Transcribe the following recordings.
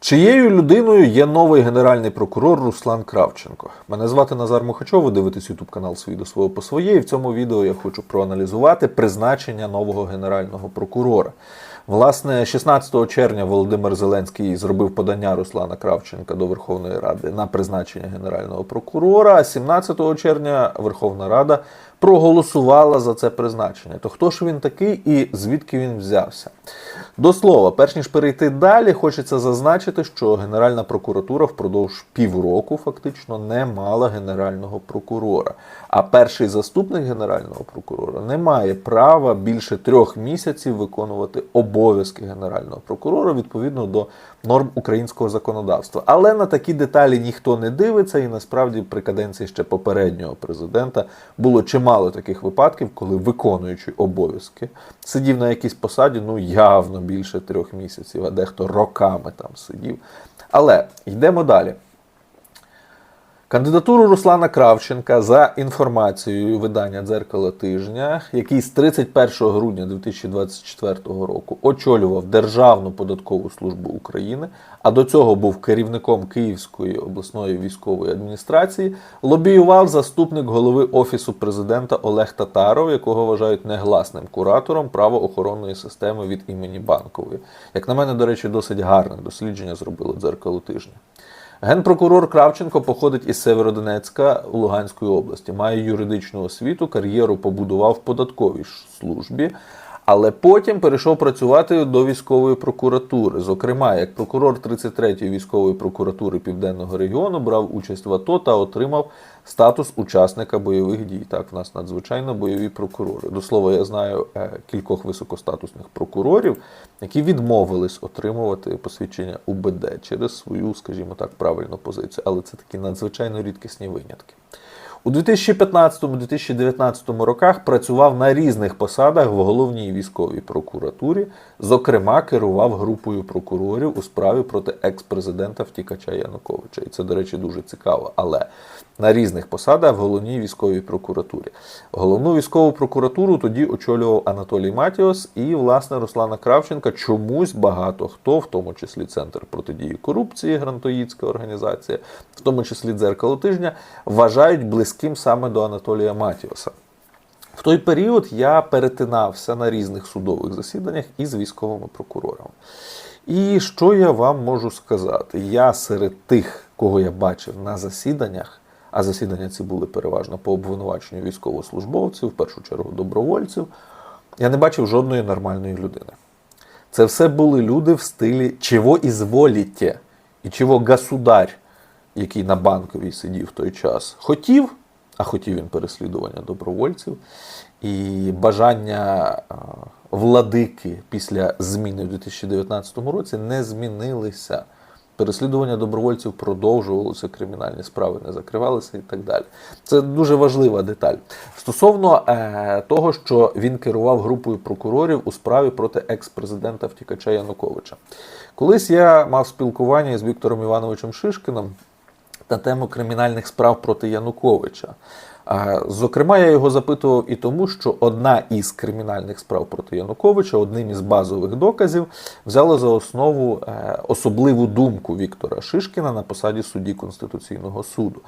Чиєю людиною є новий генеральний прокурор Руслан Кравченко? Мене звати Назар Мухачов, ви дивитесь ютуб канал «Свій до свого по своє. В цьому відео я хочу проаналізувати призначення нового генерального прокурора. Власне, 16 червня Володимир Зеленський зробив подання Руслана Кравченка до Верховної Ради на призначення генерального прокурора. А 17 червня Верховна Рада проголосувала за це призначення. То хто ж він такий і звідки він взявся? До слова, перш ніж перейти далі, хочеться зазначити, що Генеральна прокуратура впродовж півроку фактично не мала генерального прокурора. А перший заступник генерального прокурора не має права більше трьох місяців виконувати обов'язки генерального прокурора відповідно до норм українського законодавства. Але на такі деталі ніхто не дивиться, і насправді при каденції ще попереднього президента було чимало таких випадків, коли виконуючий обов'язки сидів на якійсь посаді, ну явно більше трьох місяців, а дехто роками там сидів. Але йдемо далі. Кандидатуру Руслана Кравченка за інформацією видання Дзеркало тижня, який з 31 грудня 2024 року очолював Державну податкову службу України, а до цього був керівником Київської обласної військової адміністрації, лобіював заступник голови Офісу президента Олег Татаров, якого вважають негласним куратором правоохоронної системи від імені Банкової. Як на мене, до речі, досить гарне дослідження зробило дзеркало тижня. Генпрокурор Кравченко походить із Северодонецька Луганської області, має юридичну освіту, кар'єру побудував в податковій службі, але потім перейшов працювати до військової прокуратури. Зокрема, як прокурор 33-ї військової прокуратури Південного регіону брав участь в АТО та отримав статус учасника бойових дій. Так, в нас надзвичайно бойові прокурори. До слова, я знаю е, кількох високостатусних прокурорів, які відмовились отримувати посвідчення УБД через свою, скажімо так, правильну позицію. Але це такі надзвичайно рідкісні винятки. У 2015-2019 роках працював на різних посадах в головній військовій прокуратурі, зокрема, керував групою прокурорів у справі проти екс-президента втікача Януковича. І це, до речі, дуже цікаво. Але на різних посадах в головній військовій прокуратурі. Головну військову прокуратуру тоді очолював Анатолій Матіос і, власне, Руслана Кравченка чомусь багато хто, в тому числі Центр протидії корупції, Грантоїдська організація, в тому числі дзеркало тижня, вважають близьким саме до Анатолія Матіоса. В той період я перетинався на різних судових засіданнях із військовими прокурорами. І що я вам можу сказати? Я серед тих, кого я бачив на засіданнях, а засідання ці були переважно по обвинуваченню військовослужбовців, в першу чергу добровольців, я не бачив жодної нормальної людини. Це все були люди в стилі чого ізволіте, і чого государь, який на банковій сидів в той час, хотів, а хотів він переслідування добровольців, і бажання владики після зміни в 2019 році не змінилися. Переслідування добровольців продовжувалося, кримінальні справи не закривалися і так далі. Це дуже важлива деталь. Стосовно е, того, що він керував групою прокурорів у справі проти екс-президента втікача Януковича. Колись я мав спілкування з Віктором Івановичем Шишкином на тему кримінальних справ проти Януковича. Зокрема, я його запитував і тому, що одна із кримінальних справ проти Януковича, одним із базових доказів, взяла за основу е, особливу думку Віктора Шишкіна на посаді судді Конституційного суду.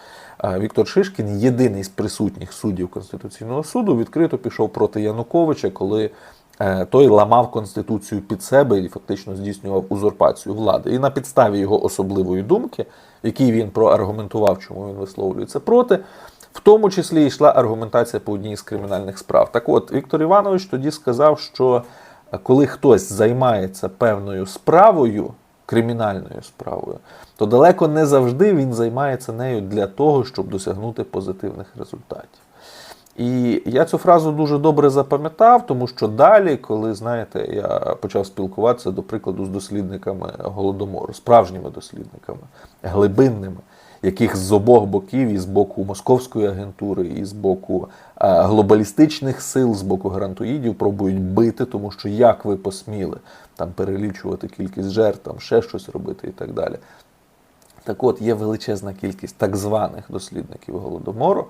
Віктор Шишкін, єдиний з присутніх суддів Конституційного суду, відкрито пішов проти Януковича, коли той ламав конституцію під себе і фактично здійснював узурпацію влади. І на підставі його особливої думки, в якій він проаргументував, чому він висловлюється проти. В тому числі йшла аргументація по одній з кримінальних справ. Так от, Віктор Іванович тоді сказав, що е, коли хтось займається певною справою, кримінальною справою, то далеко не завжди він займається нею для того, щоб досягнути позитивних результатів. І я цю фразу дуже добре запам'ятав, тому що далі, коли знаєте, я почав спілкуватися, до прикладу, з дослідниками голодомору, справжніми дослідниками, глибинними, яких з обох боків, і з боку московської агентури, і з боку е, глобалістичних сил, з боку грантоїдів, пробують бити, тому що як ви посміли там перелічувати кількість жертв, там ще щось робити і так далі. Так от є величезна кількість так званих дослідників голодомору,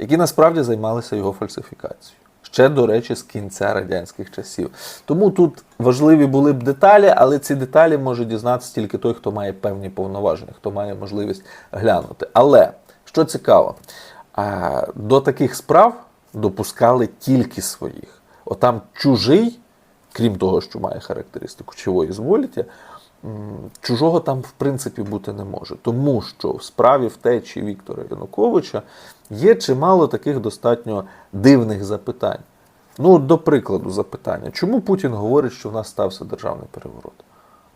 які насправді займалися його фальсифікацією. Ще, до речі, з кінця радянських часів. Тому тут важливі були б деталі, але ці деталі може дізнатися тільки той, хто має певні повноваження, хто має можливість глянути. Але що цікаво, до таких справ допускали тільки своїх. Отам чужий, крім того, що має характеристику чого зволіття, м, чужого там в принципі бути не може. Тому що в справі втечі Віктора Януковича є чимало таких достатньо дивних запитань. Ну, до прикладу, запитання, чому Путін говорить, що в нас стався державний переворот?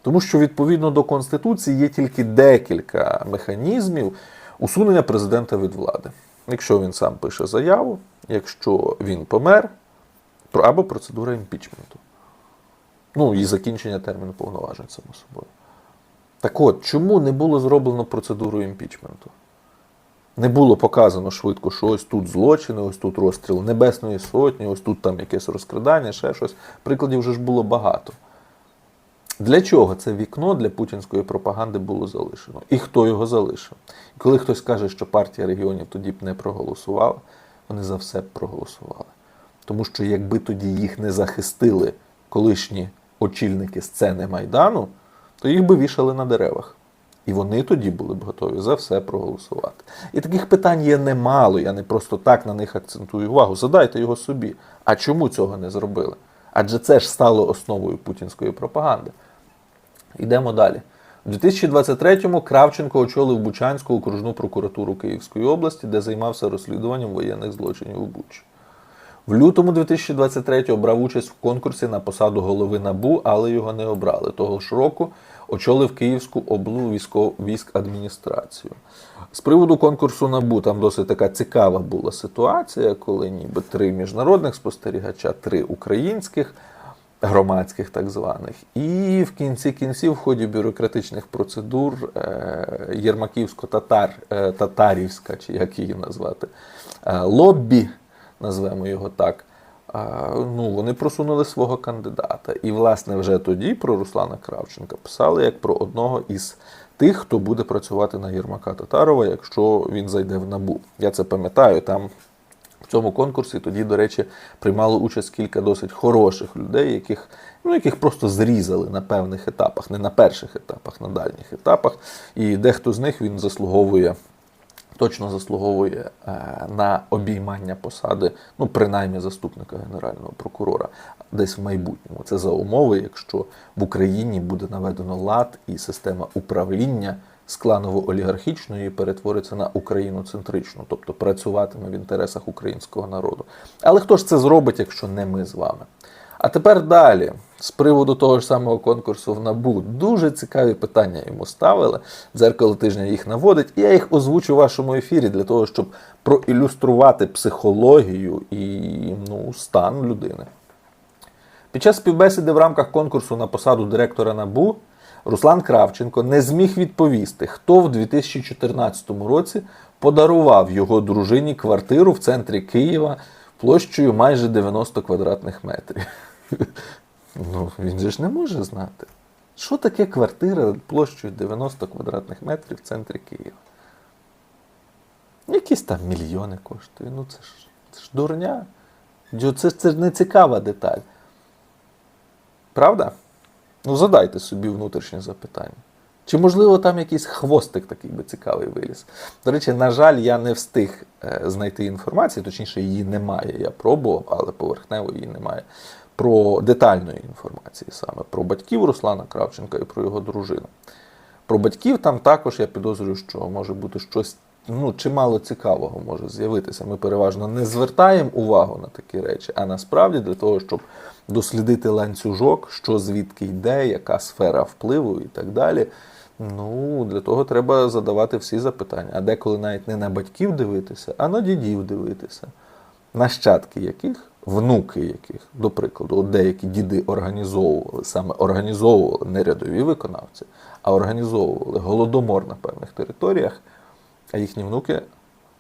Тому що відповідно до Конституції є тільки декілька механізмів усунення президента від влади. Якщо він сам пише заяву, якщо він помер, або процедура імпічменту. Ну і закінчення терміну повноважень, само собою. Так от, чому не було зроблено процедуру імпічменту? Не було показано швидко, що ось тут злочини, ось тут розстріл Небесної Сотні, ось тут там якесь розкрадання, ще щось. Прикладів вже ж було багато. Для чого це вікно для путінської пропаганди було залишено? І хто його залишив? І коли хтось каже, що партія регіонів тоді б не проголосувала, вони за все б проголосували. Тому що якби тоді їх не захистили колишні очільники сцени Майдану, то їх би вішали на деревах. І вони тоді були б готові за все проголосувати. І таких питань є немало. Я не просто так на них акцентую увагу. Задайте його собі. А чому цього не зробили? Адже це ж стало основою путінської пропаганди. Йдемо далі. У 2023-му Кравченко очолив Бучанську окружну прокуратуру Київської області, де займався розслідуванням воєнних злочинів у Бучі. В лютому 2023-го брав участь в конкурсі на посаду голови НАБУ, але його не обрали. Того ж року очолив Київську облу військ адміністрацію. З приводу конкурсу НАБУ там досить така цікава була ситуація, коли ніби три міжнародних спостерігача, три українських, громадських так званих. І в кінці кінців, в ході бюрократичних процедур, е, Єрмаківсько-татар, е, татарівська, чи як її назвати, е, лоббі, назвемо його так. Ну, вони просунули свого кандидата. І, власне, вже тоді про Руслана Кравченка писали як про одного із тих, хто буде працювати на Єрмака Татарова, якщо він зайде в набу. Я це пам'ятаю. Там в цьому конкурсі тоді, до речі, приймало участь кілька досить хороших людей, яких, ну, яких просто зрізали на певних етапах, не на перших етапах, на дальніх етапах. І дехто з них він заслуговує. Точно заслуговує е, на обіймання посади, ну принаймні заступника генерального прокурора, десь в майбутньому. Це за умови, якщо в Україні буде наведено лад і система управління з кланово-олігархічної перетвориться на україноцентричну, тобто працюватиме в інтересах українського народу. Але хто ж це зробить, якщо не ми з вами? А тепер далі, з приводу того ж самого конкурсу в НАБУ, дуже цікаві питання йому ставили. Дзеркало тижня їх наводить, і я їх озвучу в вашому ефірі для того, щоб проілюструвати психологію і ну, стан людини. Під час співбесіди в рамках конкурсу на посаду директора НАБУ Руслан Кравченко не зміг відповісти, хто в 2014 році подарував його дружині квартиру в центрі Києва площею майже 90 квадратних метрів. Ну, він же ж не може знати. Що таке квартира площею 90 квадратних метрів в центрі Києва? Якісь там мільйони коштує. Ну це ж, це ж дурня. Це, це не цікава деталь. Правда? Ну, задайте собі внутрішнє запитання. Чи, можливо, там якийсь хвостик такий би цікавий виліз? До речі, на жаль, я не встиг е, знайти інформації, точніше, її немає. Я пробував, але поверхнево її немає. Про детальної інформації саме про батьків Руслана Кравченка і про його дружину. Про батьків там також я підозрюю, що може бути щось ну, чимало цікавого може з'явитися. Ми переважно не звертаємо увагу на такі речі, а насправді для того, щоб дослідити ланцюжок, що звідки йде, яка сфера впливу і так далі. Ну, для того треба задавати всі запитання. А деколи навіть не на батьків дивитися, а на дідів дивитися. Нащадки яких, внуки яких, до прикладу, деякі діди організовували, саме організовували не рядові виконавці, а організовували голодомор на певних територіях, а їхні внуки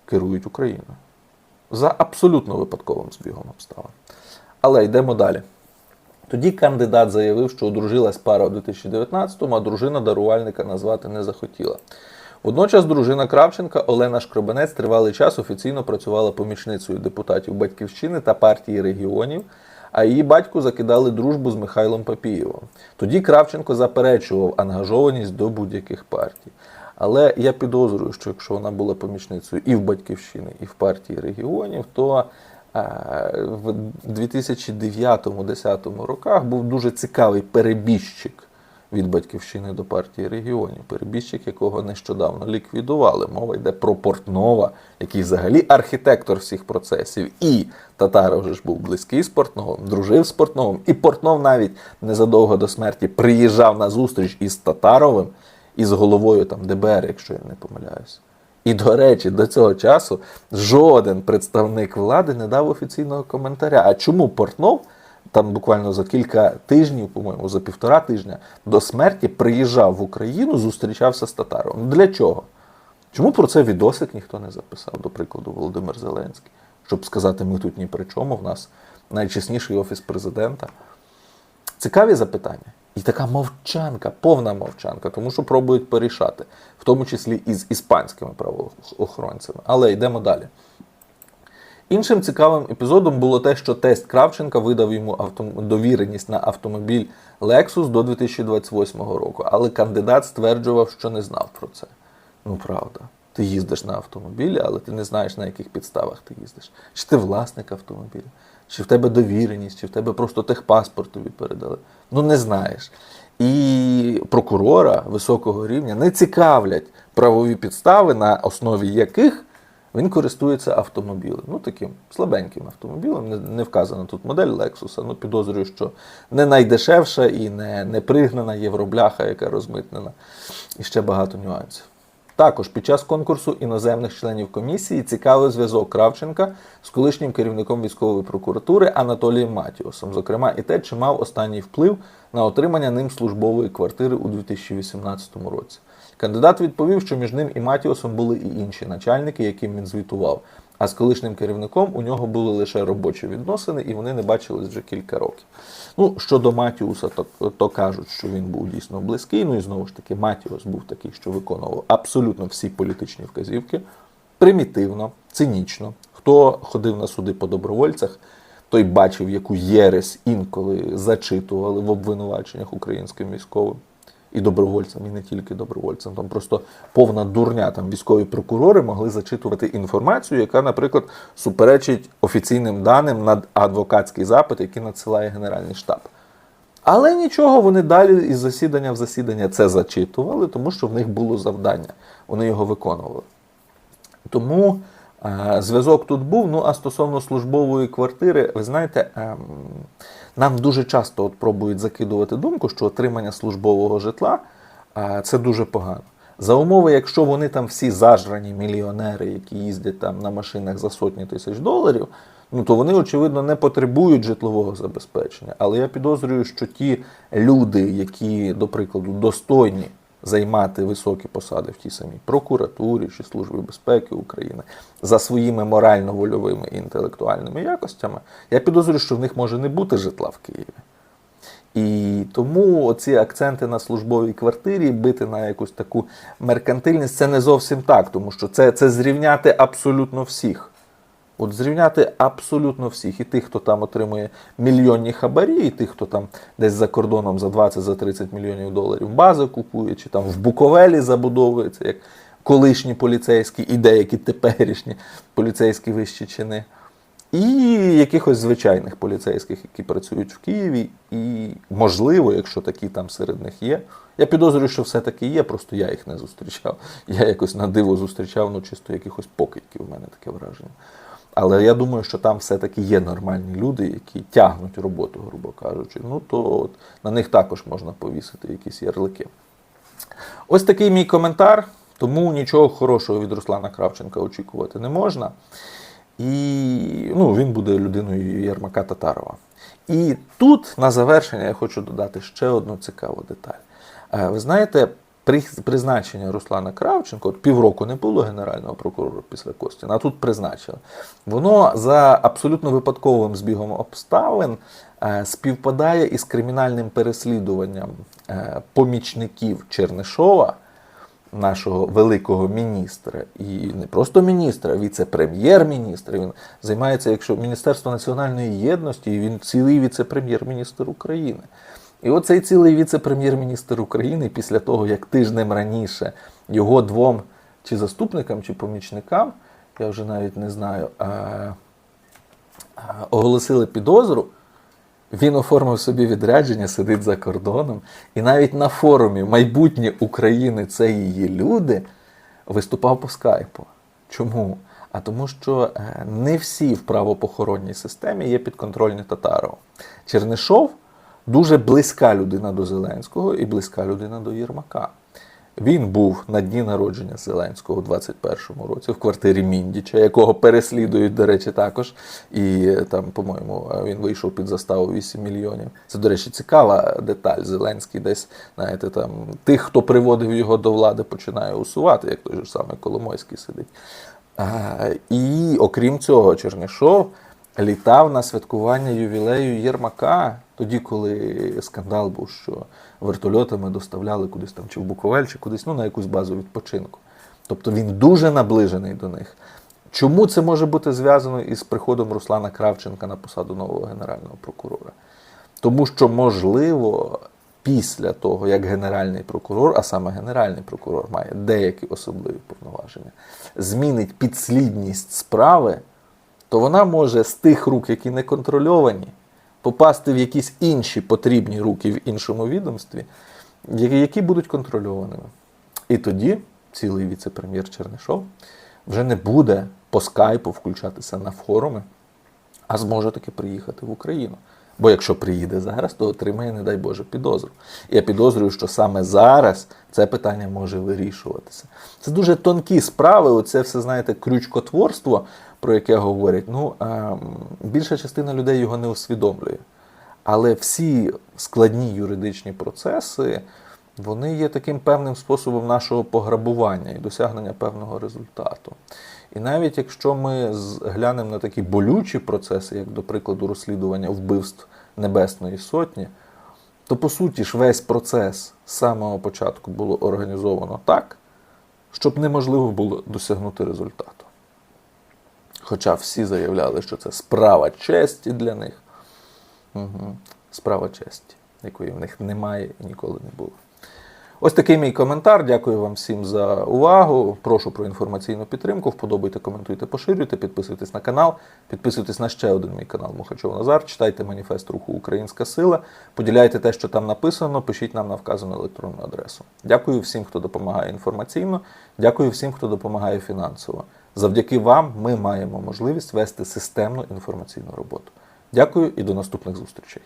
керують Україною. За абсолютно випадковим збігом обставин. Але йдемо далі. Тоді кандидат заявив, що одружилась пара у 2019-му, а дружина дарувальника назвати не захотіла. Водночас дружина Кравченка Олена Шкробенець тривалий час офіційно працювала помічницею депутатів Батьківщини та партії регіонів, а її батьку закидали дружбу з Михайлом Папієвим. Тоді Кравченко заперечував ангажованість до будь-яких партій. Але я підозрюю, що якщо вона була помічницею і в Батьківщини, і в партії регіонів, то е, в 2009-2010 роках був дуже цікавий перебіжчик від батьківщини до партії регіонів, перебіжчик, якого нещодавно ліквідували. Мова йде про Портнова, який взагалі архітектор всіх процесів. І Татаров вже ж був близький з Портновим, дружив з Портновим. І Портнов навіть незадовго до смерті приїжджав на зустріч із Татаровим і з головою там ДБР, якщо я не помиляюсь. І, до речі, до цього часу жоден представник влади не дав офіційного коментаря. А чому Портнов там буквально за кілька тижнів, по-моєму, за півтора тижня до смерті приїжджав в Україну, зустрічався з Татаровим? Для чого? Чому про це відосик ніхто не записав, до прикладу, Володимир Зеленський? Щоб сказати, ми тут ні при чому, в нас найчесніший офіс президента. Цікаві запитання. І така мовчанка, повна мовчанка, тому що пробують порішати, в тому числі і з іспанськими правоохоронцями. Але йдемо далі. Іншим цікавим епізодом було те, що тест Кравченка видав йому автом... довіреність на автомобіль Lexus до 2028 року, але кандидат стверджував, що не знав про це. Ну, правда. Ти їздиш на автомобілі, але ти не знаєш, на яких підставах ти їздиш. Чи ти власник автомобіля, чи в тебе довіреність, чи в тебе просто техпаспорт тобі передали. Ну, не знаєш. І прокурора високого рівня не цікавлять правові підстави, на основі яких він користується автомобілем. Ну, таким слабеньким автомобілем. Не, не вказана тут модель Lexus, ну підозрюю, що не найдешевша і не, не пригнана євробляха, яка розмитнена. І ще багато нюансів. Також під час конкурсу іноземних членів комісії цікавий зв'язок Кравченка з колишнім керівником військової прокуратури Анатолієм Матіосом, зокрема, і те, чи мав останній вплив на отримання ним службової квартири у 2018 році. Кандидат відповів, що між ним і Матіосом були і інші начальники, яким він звітував. А з колишнім керівником у нього були лише робочі відносини, і вони не бачились вже кілька років. Ну, щодо Матіуса, то, то кажуть, що він був дійсно близький. Ну і знову ж таки, Матіус був такий, що виконував абсолютно всі політичні вказівки, примітивно, цинічно. Хто ходив на суди по добровольцях, той бачив, яку єресь інколи зачитували в обвинуваченнях українським військовим і добровольцям, і не тільки добровольцям. Там просто повна дурня. Там військові прокурори могли зачитувати інформацію, яка, наприклад, суперечить офіційним даним на адвокатський запит, який надсилає Генеральний штаб. Але нічого, вони далі із засідання в засідання це зачитували, тому що в них було завдання. Вони його виконували. Тому е, зв'язок тут був. Ну а стосовно службової квартири, ви знаєте, е, нам дуже часто от пробують закидувати думку, що отримання службового житла е, це дуже погано. За умови, якщо вони там всі зажрані мільйонери, які їздять там на машинах за сотні тисяч доларів, ну то вони, очевидно, не потребують житлового забезпечення. Але я підозрюю, що ті люди, які, до прикладу, достойні займати високі посади в тій самій прокуратурі чи Службі безпеки України за своїми морально-вольовими і інтелектуальними якостями, я підозрюю, що в них може не бути житла в Києві. І тому ці акценти на службовій квартирі, бити на якусь таку меркантильність, це не зовсім так, тому що це, це зрівняти абсолютно всіх. От зрівняти абсолютно всіх, і тих, хто там отримує мільйонні хабарі, і тих, хто там десь за кордоном за 20-30 мільйонів доларів бази купує, чи там в Буковелі забудовується, як колишні поліцейські і деякі теперішні поліцейські вищі чини. І якихось звичайних поліцейських, які працюють в Києві, і можливо, якщо такі там серед них є. Я підозрюю, що все-таки є, просто я їх не зустрічав. Я якось на диво зустрічав, ну чисто якихось покидьків, у мене таке враження. Але я думаю, що там все-таки є нормальні люди, які тягнуть роботу, грубо кажучи. Ну то от, на них також можна повісити якісь ярлики. Ось такий мій коментар. Тому нічого хорошого від Руслана Кравченка очікувати не можна. І ну, він буде людиною Єрмака Татарова. І тут на завершення я хочу додати ще одну цікаву деталь. Е, Ви знаєте, при призначення Руслана Кравченко, от півроку не було генерального прокурора після Костіна, а тут призначили. Воно за абсолютно випадковим збігом обставин е, співпадає із кримінальним переслідуванням е, помічників Чернишова нашого великого міністра, і не просто міністра, віце-прем'єр-міністра. Він займається, якщо Міністерство національної єдності, і він цілий віце-прем'єр-міністр України. І оцей цілий віце-прем'єр-міністр України, після того, як тижнем раніше його двом чи заступникам, чи помічникам, я вже навіть не знаю, а, а, оголосили підозру, він оформив собі відрядження, сидить за кордоном, і навіть на форумі майбутнє України це її люди виступав по скайпу. Чому? А тому, що е, не всі в правопохоронній системі є підконтрольні Татарову. Чернишов дуже близька людина до Зеленського і близька людина до Єрмака. Він був на дні народження Зеленського у 21-му році в квартирі Міндіча, якого переслідують, до речі, також. І там, по-моєму, він вийшов під заставу 8 мільйонів. Це, до речі, цікава деталь. Зеленський десь, знаєте, там тих, хто приводив його до влади, починає усувати, як той же самий Коломойський сидить. А, і окрім цього, Чернишов літав на святкування ювілею Єрмака, тоді, коли скандал був, що вертольотами доставляли кудись там, чи в Буковель, чи кудись, ну, на якусь базу відпочинку. Тобто він дуже наближений до них. Чому це може бути зв'язано із приходом Руслана Кравченка на посаду нового генерального прокурора? Тому що, можливо, після того, як генеральний прокурор, а саме генеральний прокурор має деякі особливі повноваження, змінить підслідність справи, то вона може з тих рук, які не контрольовані, попасти в якісь інші потрібні руки в іншому відомстві, які будуть контрольованими. І тоді цілий віце-прем'єр Чернишов вже не буде по скайпу включатися на форуми, а зможе таки приїхати в Україну. Бо якщо приїде зараз, то отримає, не дай Боже, підозру. Я підозрюю, що саме зараз це питання може вирішуватися. Це дуже тонкі справи. Оце все, знаєте, крючкотворство, про яке говорять. Ну, більша частина людей його не усвідомлює. Але всі складні юридичні процеси, вони є таким певним способом нашого пограбування і досягнення певного результату. І навіть якщо ми глянемо на такі болючі процеси, як, до прикладу, розслідування вбивств Небесної Сотні, то по суті ж весь процес з самого початку було організовано так, щоб неможливо було досягнути результату. Хоча всі заявляли, що це справа честі для них. Угу. Справа честі, якої в них немає і ніколи не було. Ось такий мій коментар. Дякую вам всім за увагу. Прошу про інформаційну підтримку. Вподобайте, коментуйте, поширюйте, підписуйтесь на канал, підписуйтесь на ще один мій канал Мухачов Назар. Читайте маніфест руху Українська Сила. Поділяйте те, що там написано. Пишіть нам на вказану електронну адресу. Дякую всім, хто допомагає інформаційно. Дякую всім, хто допомагає фінансово. Завдяки вам ми маємо можливість вести системну інформаційну роботу. Дякую і до наступних зустрічей.